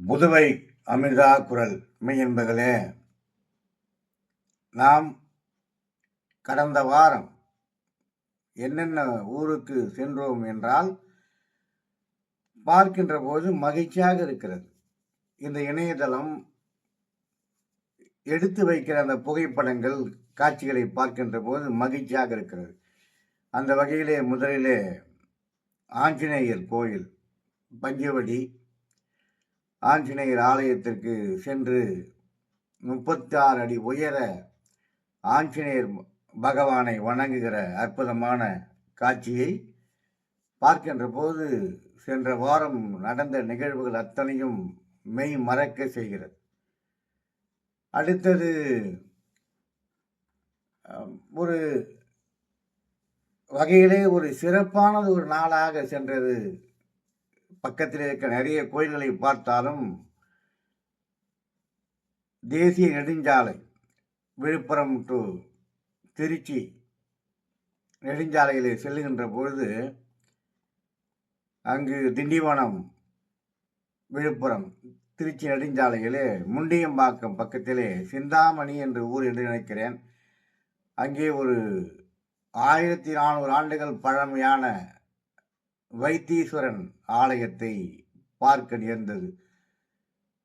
புதுவை அமிர்தா குரல் மெய்யன்பர்களே நாம் கடந்த வாரம் என்னென்ன ஊருக்கு சென்றோம் என்றால் பார்க்கின்ற போது மகிழ்ச்சியாக இருக்கிறது. இந்த இணையதளம் எடுத்து வைக்கிற அந்த புகைப்படங்கள் காட்சிகளை பார்க்கின்ற போது மகிழ்ச்சியாக இருக்கிறது. அந்த வகையிலே முதலிலே ஆஞ்சநேயர் கோயில் பஞ்சவடி ஆஞ்சநேயர் ஆலயத்திற்கு சென்று முப்பத்தி ஆறு அடி உயர ஆஞ்சநேயர் பகவானை வணங்குகிற அற்புதமான காட்சியை பார்க்கின்ற போது சென்ற வாரம் நடந்த நிகழ்வுகள் அத்தனையும் மெய் மறக்க செய்கிறது. அடுத்தது ஒரு வகையிலே ஒரு சிறப்பானது ஒரு நாளாக சென்றது பக்கத்தில் இருக்க நிறைய கோயில்களை பார்த்தாலும் தேசிய நெடுஞ்சாலை விழுப்புரம் டு திருச்சி நெடுஞ்சாலையில் செல்லுகின்ற பொழுது அங்கு திண்டிவனம் விழுப்புரம் திருச்சி நெடுஞ்சாலையிலே முண்டியம்பாக்கம் பக்கத்திலே சிந்தாமணி என்ற ஊர் என்று நினைக்கிறேன். அங்கே ஒரு ஆயிரத்தி நானூறு ஆண்டுகள் பழமையான வைத்தீஸ்வரன் ஆலயத்தை பார்க்க நேர்ந்தது.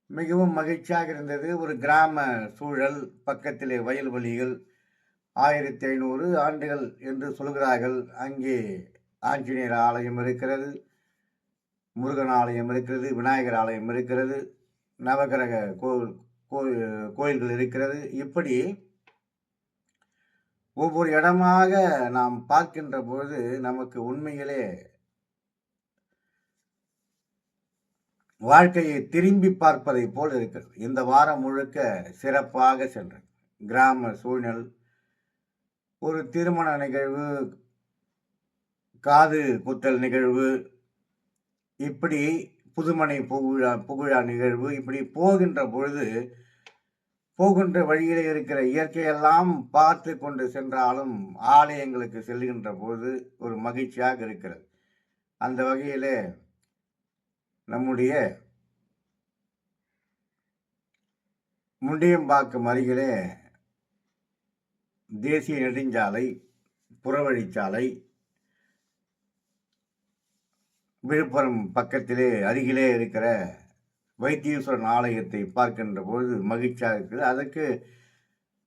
மிகவும் மகிழ்ச்சியாக இருந்தது. ஒரு கிராம சூழல் பக்கத்திலே வயல்வெளிகள் ஆயிரத்தி ஐநூறு ஆண்டுகள் என்று சொல்கிறார்கள். அங்கே ஆஞ்சநேயர் ஆலயம் இருக்கிறது முருகன் ஆலயம் இருக்கிறது விநாயகர் ஆலயம் இருக்கிறது நவகிரக கோவில் கோயில்கள் இருக்கிறது. இப்படி ஒவ்வொரு இடமாக நாம் பார்க்கின்ற பொழுது நமக்கு உண்மையிலே வாழ்க்கையை திரும்பி பார்ப்பதை போல் இருக்கிறது. இந்த வாரம் முழுக்க சிறப்பாக சென்றது. கிராம சூழல் ஒரு திருமண நிகழ்வு காது குத்தல் நிகழ்வு இப்படி புதுமனை புகுழா புகுழா நிகழ்வு இப்படி போகின்ற பொழுது போகின்ற வழியில் இருக்கிற இயற்கையெல்லாம் பார்த்து கொண்டு சென்றாலும் ஆலயங்களுக்கு செல்கின்ற பொழுது ஒரு மகிழ்ச்சியாக இருக்கிறது. அந்த வகையிலே நம்முடைய முண்டியம்பாக்கம் அருகிலே தேசிய நெடுஞ்சாலை புறவழிச்சாலை விழுப்புரம் பக்கத்திலே அருகிலே இருக்கிற வைத்தீஸ்வரன் ஆலயத்தை பார்க்கின்ற பொழுது மகிழ்ச்சியாக இருக்குது. அதற்கு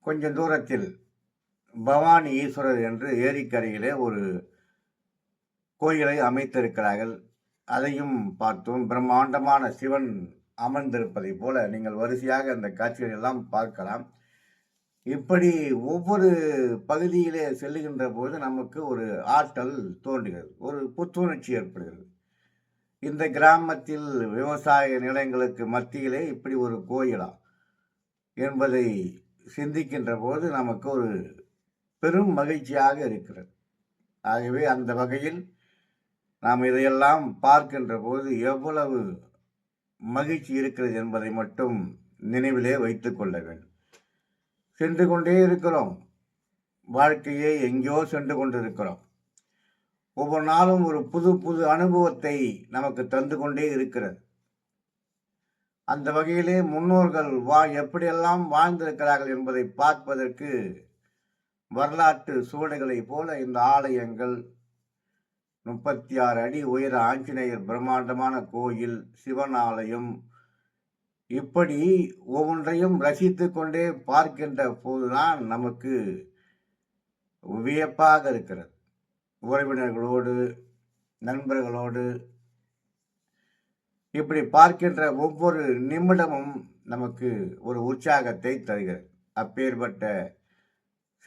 கொஞ்சம் தூரத்தில் பவானி ஈஸ்வரர் என்று ஏரிக்கரையிலே ஒரு கோயிலை அமைத்திருக்கிறார்கள். அதையும் பார்த்தோம் பிரம்மாண்டமான சிவன் அமர்ந்திருப்பதை போல நீங்கள் வரிசையாக அந்த காட்சிகளை எல்லாம் பார்க்கலாம். இப்படி ஒவ்வொரு பகுதியிலே செல்லுகின்ற போது நமக்கு ஒரு ஆற்றல் தோன்றுகிறது ஒரு புத்துணர்ச்சி ஏற்படுகிறது. இந்த கிராமத்தில் விவசாய நிலங்களுக்கு மத்தியிலே இப்படி ஒரு கோயிலா என்பதை சிந்திக்கின்ற போது நமக்கு ஒரு பெரும் மகிழ்ச்சியாக இருக்கிறது. ஆகவே அந்த வகையில் நாம் இதையெல்லாம் பார்க்கின்ற போது எவ்வளவு மகிழ்ச்சி இருக்கிறது என்பதை மட்டும் நினைவிலே வைத்து கொள்ள வேண்டும். சென்று கொண்டே இருக்கிறோம். வாழ்க்கையை எங்கேயோ சென்று கொண்டிருக்கிறோம். ஒவ்வொரு நாளும் ஒரு புது புது அனுபவத்தை நமக்கு தந்து கொண்டே இருக்கிறது. அந்த வகையிலே முன்னோர்கள் வா எப்படியெல்லாம் வாழ்ந்திருக்கிறார்கள் என்பதை பார்ப்பதற்கு வரலாற்று சுவடுகளைப் போல இந்த ஆலயங்கள் முப்பத்தி ஆறு அடி உயர ஆஞ்சநேயர் பிரம்மாண்டமான கோயில் சிவன் ஆலயம் இப்படி ஒவ்வொன்றையும் ரசித்து கொண்டே பார்க்கின்ற போதுதான் நமக்கு வியப்பாக இருக்கிறது. உறவினர்களோடு நண்பர்களோடு இப்படி பார்க்கின்ற ஒவ்வொரு நிமிடமும் நமக்கு ஒரு உற்சாகத்தை தருகிறது. அப்பேற்பட்ட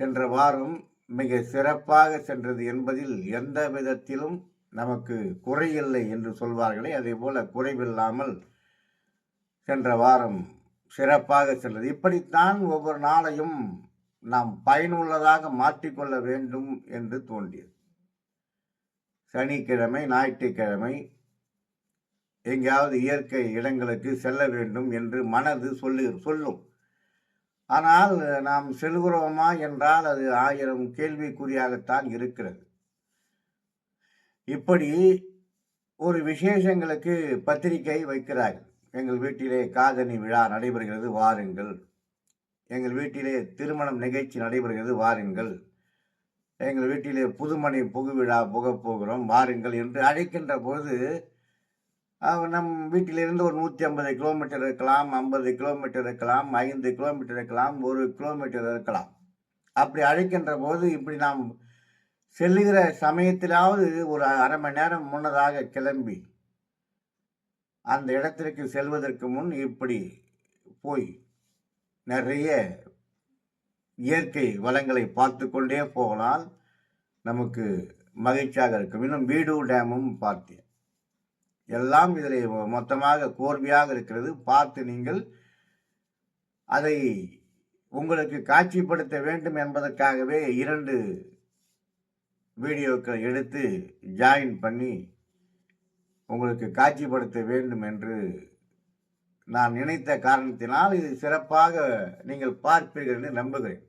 சென்ற வாரம் மிக சிறப்பாக சென்றது என்பதில் எந்த விதத்திலும் நமக்கு குறையில்லை என்று சொல்வார்களே. அதே போல குறைவில்லாமல் சென்ற வாரம் சிறப்பாக சென்றது. இப்படித்தான் ஒவ்வொரு நாளையும் நாம் பயனுள்ளதாக மாற்றிக்கொள்ள வேண்டும் என்று தோன்றியது. சனிக்கிழமை ஞாயிற்றுக்கிழமை எங்கேயாவது இயற்கை இடங்களுக்கு செல்ல வேண்டும் என்று மனது சொல்லு சொல்லும். ஆனால் நாம் செல்கிறோமா என்றால் அது ஆயிரம் கேள்விக்குறியாகத்தான் இருக்கிறது. இப்படி ஒரு விசேஷங்களுக்கு பத்திரிகை வைக்கிறார்கள். எங்கள் வீட்டிலே காதணி விழா நடைபெறுகிறது வாருங்கள். எங்கள் வீட்டிலே திருமணம் நிகழ்ச்சி நடைபெறுகிறது வாருங்கள். எங்கள் வீட்டிலே புதுமனை புகு விழா புகப் போகிறோம் வாருங்கள் என்று அழைக்கின்ற போது நம் வீட்டிலிருந்து ஒரு நூற்றி ஐம்பது கிலோமீட்டர் இருக்கலாம் ஐம்பது கிலோமீட்டர் இருக்கலாம் ஐந்து கிலோமீட்டர் இருக்கலாம் ஒரு கிலோமீட்டர் இருக்கலாம். அப்படி அழைக்கின்ற போது இப்படி நாம் செல்லுகிற சமயத்திலாவது ஒரு அரை மணி நேரம் முன்னதாக கிளம்பி அந்த இடத்திற்கு செல்வதற்கு முன் இப்படி போய் நிறைய இயற்கை வளங்களை பார்த்து கொண்டே போகலாம். நமக்கு மகிழ்ச்சியாக இருக்கும். இன்னும் வீடு டேமும் பார்த்தேன் எல்லாம் இதில் மொத்தமாக கோர்வையாக இருக்கிறது. பார்த்து நீங்கள் அதை உங்களுக்கு காட்சிப்படுத்த வேண்டும் என்பதற்காகவே இரண்டு வீடியோக்கள் எடுத்து ஜாயின் பண்ணி உங்களுக்கு காட்சிப்படுத்த வேண்டும் என்று நான் நினைத்த காரணத்தினால் இது சிறப்பாக நீங்கள் பார்ப்பீர்கள் என்று நம்புகிறேன்.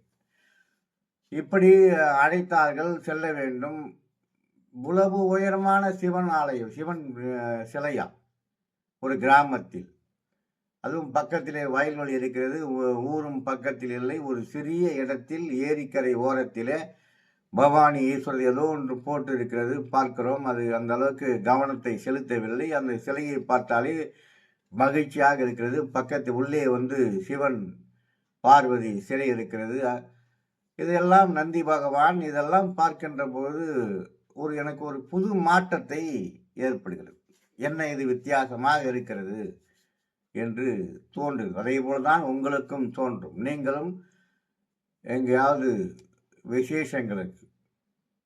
இப்படி அழைத்தார்கள் செல்ல வேண்டும். உளவு உயரமான சிவன் ஆலயம் சிவன் சிலையா? ஒரு கிராமத்தில். அதுவும் பக்கத்திலே வயல்வெளி இருக்கிறது. ஊரும் பக்கத்தில் இல்லை. ஒரு சிறிய இடத்தில் ஏரிக்கரை ஓரத்திலே பவானி ஈஸ்வரர் ஏதோ ஒன்று போட்டு இருக்கிறது பார்க்கிறோம். அது அந்த அளவுக்கு கவனத்தை செலுத்தவில்லை. அந்த சிலையை பார்த்தாலே மகிழ்ச்சியாக இருக்கிறது. பக்கத்து உள்ளே வந்து சிவன் பார்வதி சிலை இருக்கிறது. இதெல்லாம் நந்தி பகவான் இதெல்லாம் பார்க்கின்ற போது ஒரு எனக்கு ஒரு புது மாற்றத்தை ஏற்படுகிறது. என்ன இது வித்தியாசமாக இருக்கிறது என்று தோன்றுகிறது. அதே தான் உங்களுக்கும் தோன்றும். நீங்களும் எங்கேயாவது விசேஷங்களுக்கு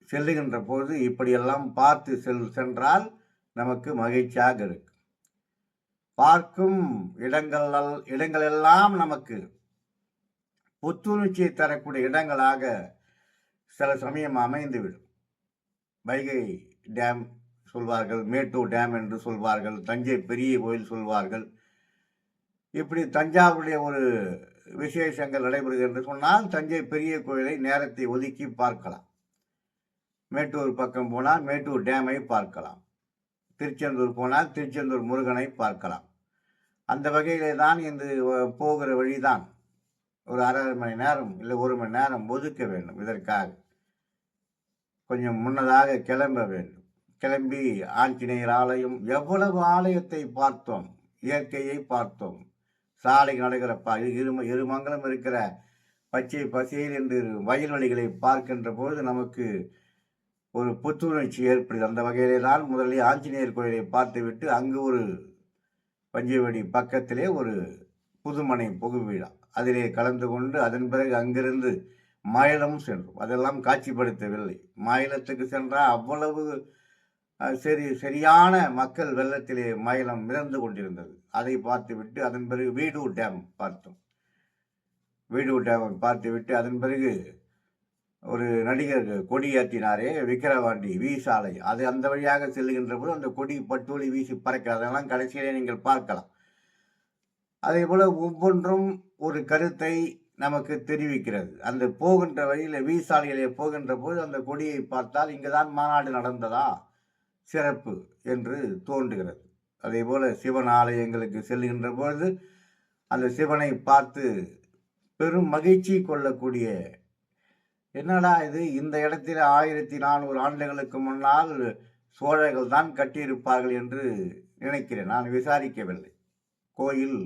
செல்லுகின்ற போது இப்படியெல்லாம் பார்த்து செல் சென்றால் நமக்கு மகிழ்ச்சியாக இருக்கும். பார்க்கும் இடங்கள் இடங்களெல்லாம் நமக்கு புத்துணர்ச்சியை தரக்கூடிய இடங்களாக சில சமயம் அமைந்துவிடும். வைகை டேம் சொல்வார்கள் மேட்டூர் டேம் என்று சொல்வார்கள் தஞ்சை பெரிய கோயில் சொல்வார்கள். இப்படி தஞ்சாவூருடைய ஒரு விசேஷங்கள் நடைபெறுகிறது என்று சொன்னால் தஞ்சை பெரிய கோயிலை நேரத்தை ஒதுக்கி பார்க்கலாம். மேட்டூர் பக்கம் போனால் மேட்டூர் டேமை பார்க்கலாம். திருச்செந்தூர் போனால் திருச்செந்தூர் முருகனை பார்க்கலாம். அந்த வகையிலே தான் இந்த போகிற வழிதான். ஒரு அரை மணி நேரம் இல்லை ஒரு மணி நேரம் ஒதுக்க வேண்டும். இதற்காக கொஞ்சம் முன்னதாக கிளம்ப வேண்டும். கிளம்பி ஆஞ்சநேயர் ஆலயம் எவ்வளவு ஆலயத்தை பார்த்தோம்? இயற்கையை பார்த்தோம். சாலை நடக்கிற ப இரு இருமங்கலம் இருக்கிற பச்சை பசேல் என்று வயல்வெளிகளை பார்க்கின்ற பொழுது நமக்கு ஒரு புத்துணர்ச்சி ஏற்படுது. அந்த வகையிலே தான் முதலில் ஆஞ்சநேயர் கோயிலை பார்த்துவிட்டு அங்கு ஒரு பஞ்சவடி பக்கத்திலே ஒரு புதுமனை புகு விழா. அதிலே கலந்து கொண்டு அதன் பிறகு அங்கிருந்து மாயலம் சென்றோம். அதெல்லாம் காட்சிப்படுத்தவில்லை. மாநிலத்துக்கு சென்றால் அவ்வளவு சரி சரியான மக்கள் வெள்ளத்திலே மயிலம் மிதந்து கொண்டிருந்தது. அதை பார்த்துவிட்டு அதன் பிறகு வீடூர் டேம் பார்த்தோம். வீடூர் டேம் பார்த்துவிட்டு அதன் பிறகு ஒரு நடிகர் கொடியேற்றினாரே விக்கிரவாண்டி வி சாலை அது அந்த வழியாக செல்லுகின்ற போது அந்த கொடி பட்டோலி வீசி பறக்கிறது அதெல்லாம் கடைசியிலே நீங்கள் பார்க்கலாம். அதே போல் ஒவ்வொன்றும் ஒரு கருத்தை நமக்கு தெரிவிக்கிறது. அந்த போகின்ற வழியில் வி போகின்ற போது அந்த கொடியை பார்த்தால் இங்குதான் மாநாடு நடந்ததா? சிறப்பு என்று தோன்றுகிறது. அதே போல் சிவன் ஆலயங்களுக்கு செல்கின்ற பொழுது அந்த சிவனை பார்த்து பெரும் மகிழ்ச்சி கொள்ளக்கூடிய என்னடா இது இந்த இடத்தில் ஆயிரத்தி நானூறு ஆண்டுகளுக்கு முன்னால் சோழர்கள் தான் கட்டியிருப்பார்கள் என்று நினைக்கிறேன். நான் விசாரிக்கவில்லை. கோயில்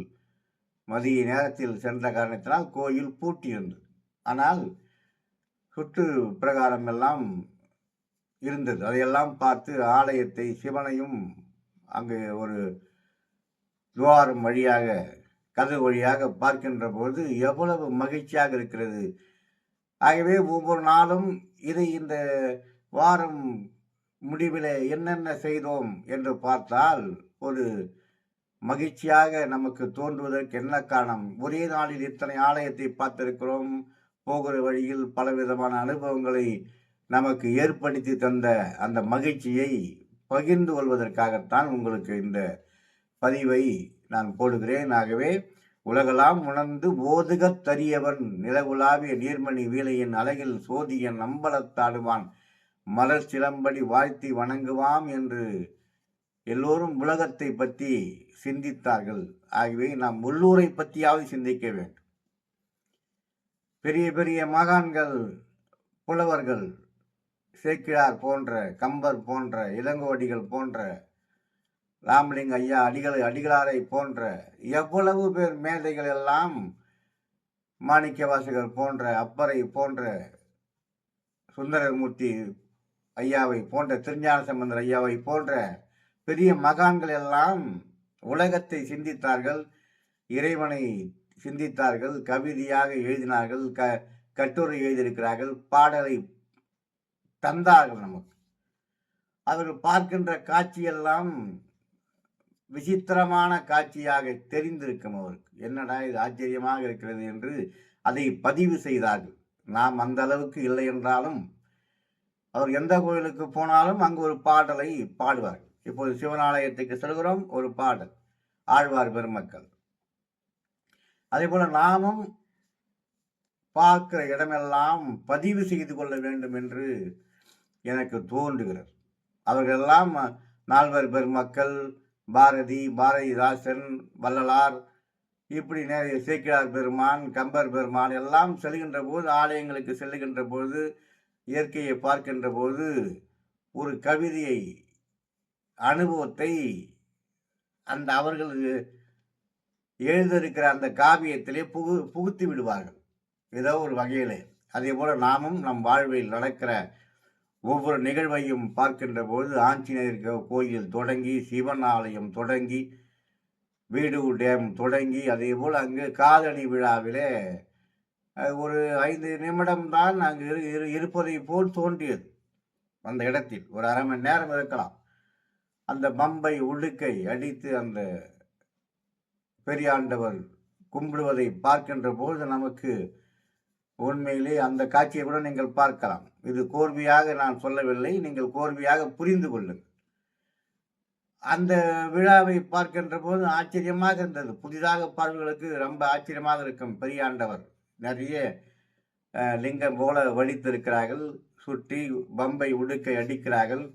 மதிய நேரத்தில் சென்ற காரணத்தினால் கோயில் பூட்டியிருந்தது. ஆனால் சுற்று பிரகாரம் எல்லாம் இருந்தது. அதையெல்லாம் பார்த்து ஆலயத்தை சிவனையும் அங்கு ஒரு துவாரம் வழியாக கதவு வழியாக பார்க்கின்ற பொழுது எவ்வளவு மகிழ்ச்சியாக இருக்கிறது. ஆகவே ஒவ்வொரு நாளும் இதை இந்த வாரம் முடிவில் என்னென்ன செய்தோம் என்று பார்த்தால் ஒரு மகிழ்ச்சியாக நமக்கு தோன்றுவதற்கு என்ன காரணம்? ஒரே நாளில் இத்தனை ஆலயத்தை பார்த்திருக்கிறோம். போகிற வழியில் பலவிதமான அனுபவங்களை நமக்கு ஏற்படுத்தி தந்த அந்த மகிழ்ச்சியை பகிர்ந்து கொள்வதற்காகத்தான் உங்களுக்கு இந்த பதிவை நான் போடுகிறேன். ஆகவே உலகலாம் உணர்ந்து ஓதுகத் தரியவன் நிலவுலாவிய நீர்மணி வீலையின் அழகில் சோதியன் நம்பலத்தாடுவான். மலர் சிலம்படி வாழ்த்தி வணங்குவாம் என்று எல்லோரும் உலகத்தை பற்றி சிந்தித்தார்கள். ஆகவே நாம் உள்ளூரை பற்றியாவது சிந்திக்க வேண்டும். பெரிய பெரிய மகான்கள் புலவர்கள் சேக்கிழார் போன்ற கம்பர் போன்ற இளங்கோடிகள் போன்ற ராமலிங்க ஐயா அடிகளை அடிகளாரை போன்ற எவ்வளவு பேர் மேதைகள் எல்லாம் மாணிக்கவாசகர் போன்ற அப்பரை போன்ற சுந்தரமூர்த்தி ஐயாவை போன்ற திருஞான சம்பந்தர் ஐயாவை போன்ற பெரிய மகான்கள் எல்லாம் உலகத்தை சிந்தித்தார்கள் இறைவனை சிந்தித்தார்கள் கவிதையாக எழுதினார்கள் க கட்டுரை எழுதியிருக்கிறார்கள் பாடலை தந்தார்கள் நமக்கு. அவர்கள் பார்க்கின்ற காட்சியெல்லாம் விசித்திரமான காட்சியாக தெரிந்திருக்கும் அவருக்கு. என்னடா இது ஆச்சரியமாக இருக்கிறது என்று அதை பதிவு செய்தார்கள். நாம் அந்த அளவுக்கு இல்லை என்றாலும் அவர் எந்த கோயிலுக்கு போனாலும் அங்கு ஒரு பாடலை பாடுவார்கள். இப்போது சிவனாலயத்துக்கு செல்கிறோம் ஒரு பாடல். ஆழ்வார் பெருமக்கள். அதே போல நாமும் பார்க்கிற இடமெல்லாம் பதிவு செய்து கொள்ள வேண்டும் என்று எனக்கு தோன்றுகிறது. அவர்களெல்லாம் நால்வர் பெருமக்கள் பாரதி பாரதிதாசன் வள்ளலார் இப்படி நிறைய சேக்கிழார் பெருமான் கம்பர் பெருமான் எல்லாம் செல்கின்ற போது ஆலயங்களுக்கு செல்லுகின்ற போது இயற்கையை பார்க்கின்ற போது ஒரு கவிதையை அனுபவத்தை அந்த அவர்கள் எழுதியிருக்கிற அந்த காவியத்திலே புகு புகுத்தி விடுவார்கள். ஏதோ ஒரு வகையிலே. அதே போல் நாமும் நம் வாழ்வில் நடக்கிற ஒவ்வொரு நிகழ்வையும் பார்க்கின்ற போது ஆஞ்சநேயர் கோயில் தொடங்கி சிவன் ஆலயம் தொடங்கி வீடு டேம் தொடங்கி அதே போல் அங்கு காதணி விழாவிலே ஒரு ஐந்து நிமிடம் தான் அங்கு இரு இரு- இருப்பதை போல் தோன்றியது. அந்த இடத்தில் ஒரு அரை மணி நேரம் இருக்கலாம். அந்த பம்பை உடுக்கை அடித்து அந்த பெரியாண்டவர் கும்பிடுவதை பார்க்கின்ற போது நமக்கு உண்மையிலே அந்த காட்சியை கூட நீங்கள் பார்க்கலாம். இது கோர்வையாக நான் சொல்லவில்லை நீங்கள் கோர்வையாக புரிந்து கொள்ளுங்கள். அந்த விழாவை பார்க்கின்ற போது ஆச்சரியமாக இருந்தது. புதிதாக பார்வைகளுக்கு ரொம்ப ஆச்சரியமாக இருக்கும். பெரியாண்டவர் நிறைய லிங்கம் போல வடித்திருக்கிறார்கள் சுற்றி பம்பை உடுக்கை அடிக்கிறார்கள்.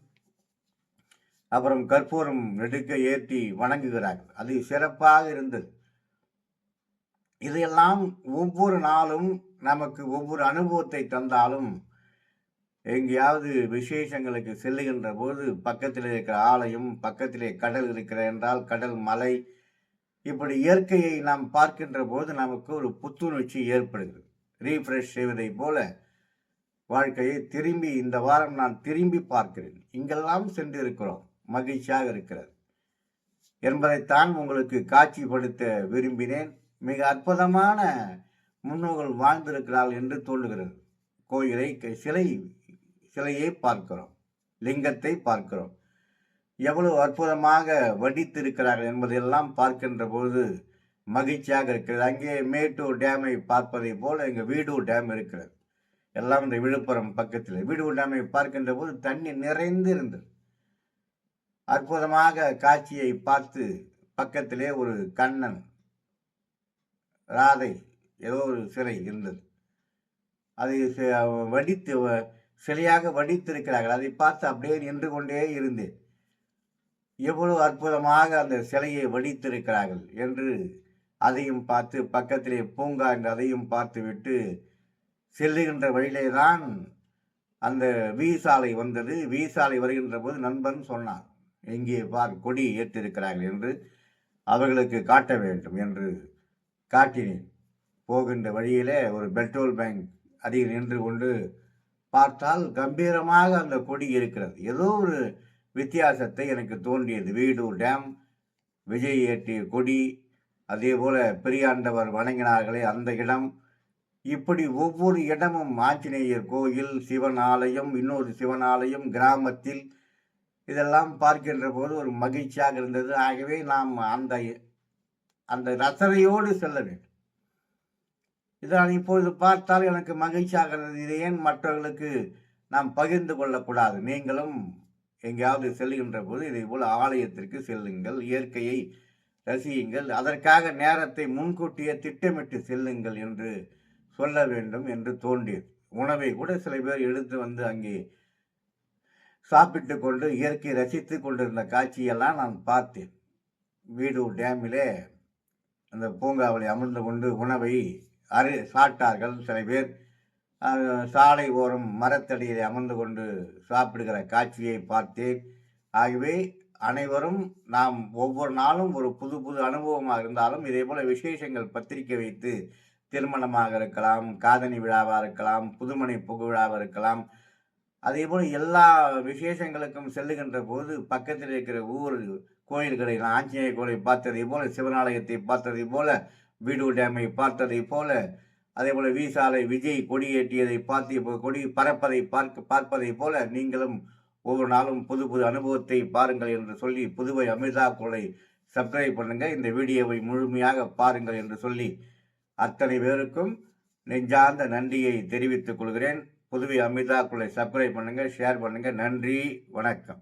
அப்புறம் கற்பூரம் நெடுக்க ஏற்றி வணங்குகிறார்கள். அது சிறப்பாக இருந்தது. இதையெல்லாம் ஒவ்வொரு நாளும் நமக்கு ஒவ்வொரு அனுபவத்தை தந்தாலும் எங்கேயாவது விசேஷங்களுக்கு செல்லுகின்ற போது பக்கத்தில் இருக்கிற ஆலயம் பக்கத்திலே கடல் இருக்கிற என்றால் கடல் மலை இப்படி இயற்கையை நாம் பார்க்கின்ற போது நமக்கு ஒரு புத்துணர்ச்சி ஏற்படுகிறது. ரீஃப்ரெஷ் செய்வதை போல வாழ்க்கையை திரும்பி இந்த வாரம் நான் திரும்பி பார்க்கிறேன். இங்கெல்லாம் சென்றிருக்கிறோம். மகிழ்ச்சியாக இருக்கிறது. என்பதைத்தான் உங்களுக்கு காட்சிப்படுத்த விரும்பினேன். மிக அற்புதமான முன்னோர்கள் வாழ்ந்திருக்கிறார்கள் என்று தோன்றுகிறது. கோயிலை க- சிலை சிலையை பார்க்கிறோம். லிங்கத்தை பார்க்கிறோம். எவ்வளவு அற்புதமாக வடித்திருக்கிறார்கள் என்பதையெல்லாம் பார்க்கின்ற போது மகிழ்ச்சியாக இருக்கிறது. அங்கே மேட்டூர் டேமை பார்ப்பதை போல எங்கள் வீடூர் டேம் இருக்கிறது. எல்லாம் இந்த விழுப்புரம் பக்கத்தில். வீடூர் டேமை பார்க்கின்ற போது தண்ணி நிறைந்து இருந்தது அற்புதமாக காட்சியை பார்த்து பக்கத்திலே ஒரு கண்ணன் ராதை ஏதோ ஒரு சிலை இருந்தது. அதை வடித்து வ- சிலையாக வடித்திருக்கிறார்கள். அதை பார்த்து அப்படியே நின்று கொண்டே இருந்தேன். எவ்வளவு அற்புதமாக அந்த சிலையை வடித்திருக்கிறார்கள் என்று அதையும் பார்த்து பக்கத்திலே பூங்கா என்று அதையும் பார்த்துவிட்டு செல்லுகின்ற வழியிலே தான் அந்த வீசாலை வந்தது. வீசாலை வருகின்ற போது நண்பன் சொன்னான் எங்கே பார் கொடி ஏற்றிருக்கிறார்கள் என்று அவர்களுக்கு காட்ட வேண்டும் என்று காட்டினேன். போகின்ற வழியிலே ஒரு பெட்ரோல் பேங்க் அருகில் நின்று கொண்டு பார்த்தால் கம்பீரமாக அந்த கொடி இருக்கிறது. ஏதோ ஒரு வித்தியாசத்தை எனக்கு தோன்றியது. வீடூர் டேம் விஜய் ஏற்றிய கொடி அதே போல பெரியாண்டவர் வணங்கினார்களே அந்த இடம். இப்படி ஒவ்வொரு இடமும் ஆஞ்சநேயர் கோயில் சிவன் ஆலயம் இன்னொரு சிவன் ஆலயம் கிராமத்தில் இதெல்லாம் பார்க்கின்ற போது ஒரு மகிழ்ச்சியாக இருந்தது. ஆகவே நாம் அந்த அந்த ரசனையோடு செல்ல வேண்டும். இதான் இப்பொழுது பார்த்தால் எனக்கு மகிழ்ச்சியாக இருந்தது. இதை ஏன் மற்றவர்களுக்கு நாம் பகிர்ந்து கொள்ளக்கூடாது? நீங்களும் எங்கேயாவது செல்கின்ற போது இதை போல் ஆலயத்திற்கு செல்லுங்கள். இயற்கையை ரசியுங்கள். அதற்காக நேரத்தை முன்கூட்டியே திட்டமிட்டு செல்லுங்கள் என்று சொல்ல வேண்டும் என்று தோன்றியது. உணவை கூட சில பேர் எடுத்து வந்து அங்கே சாப்பிட்டு கொண்டு இயற்கை ரசித்து கொண்டிருந்த காட்சியெல்லாம் நான் பார்த்தேன் வீடூர் டேமிலே அந்த பூங்காவில் அமர்ந்து கொண்டு உணவை அரு சாப்பிட்டார்கள் சில பேர். சாலை ஓரம் மரத்தடியில் அமர்ந்து கொண்டு சாப்பிடுகிற காட்சியை பார்த்தேன். ஆகவே அனைவரும் நாம் ஒவ்வொரு நாளும் ஒரு புது புது அனுபவமாக இருந்தாலும் இதே போல விசேஷங்கள் பத்திரிக்கை வைத்து திருமணமாக இருக்கலாம் காதணி விழாவாக இருக்கலாம் புதுமனை புகு விழாவாக இருக்கலாம் அதே போல் எல்லா விசேஷங்களுக்கும் செல்லுகின்ற போது பக்கத்தில் இருக்கிற ஊர் கோயில்களை நான் ஆஞ்சநேயர் கோயிலை பார்த்ததை போல் சிவனாலயத்தை பார்த்ததை போல் வீடு டேமை பார்த்ததை போல் அதே போல் வீசாலை விஜய் கொடியேற்றியதை பார்த்து இப்போ கொடி பறப்பதை பார்க்க பார்ப்பதை போல நீங்களும் ஒவ்வொரு நாளும் புது புது அனுபவத்தை பாருங்கள் என்று சொல்லி புதுவை அமிர்தா கோலை சப்ஸ்கிரைப் பண்ணுங்கள் இந்த வீடியோவை முழுமையாக பாருங்கள் என்று சொல்லி அத்தனை பேருக்கும் நெஞ்சார்ந்த நன்றியை தெரிவித்துக் கொள்கிறேன். புதுவை அமிர்தா குள்ளை சப்ஸ்கிரைப் பண்ணுங்கள் ஷேர் பண்ணுங்கள் நன்றி வணக்கம்.